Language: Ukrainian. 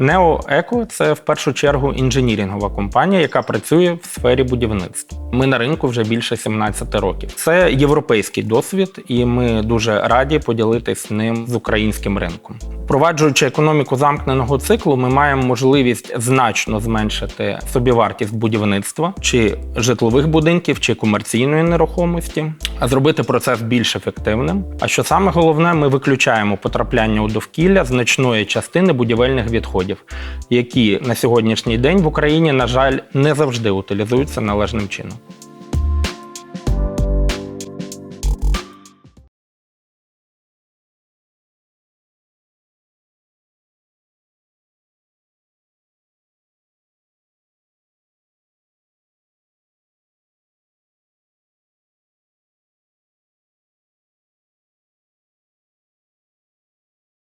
Неоеко це в першу чергу інженірінгова компанія, яка працює в сфері будівництва. Ми на ринку вже більше 17 років. Це європейський досвід, і ми дуже раді поділитись ним з українським ринком. Впроваджуючи економіку замкненого циклу, ми маємо можливість значно зменшити собівартість будівництва чи житлових будинків, чи комерційної нерухомості, зробити процес більш ефективним. А що саме головне, ми виключаємо потрапляння у довкілля значної частини будівельних відходів, які на сьогоднішній день в Україні, на жаль, не завжди утилізуються належним чином.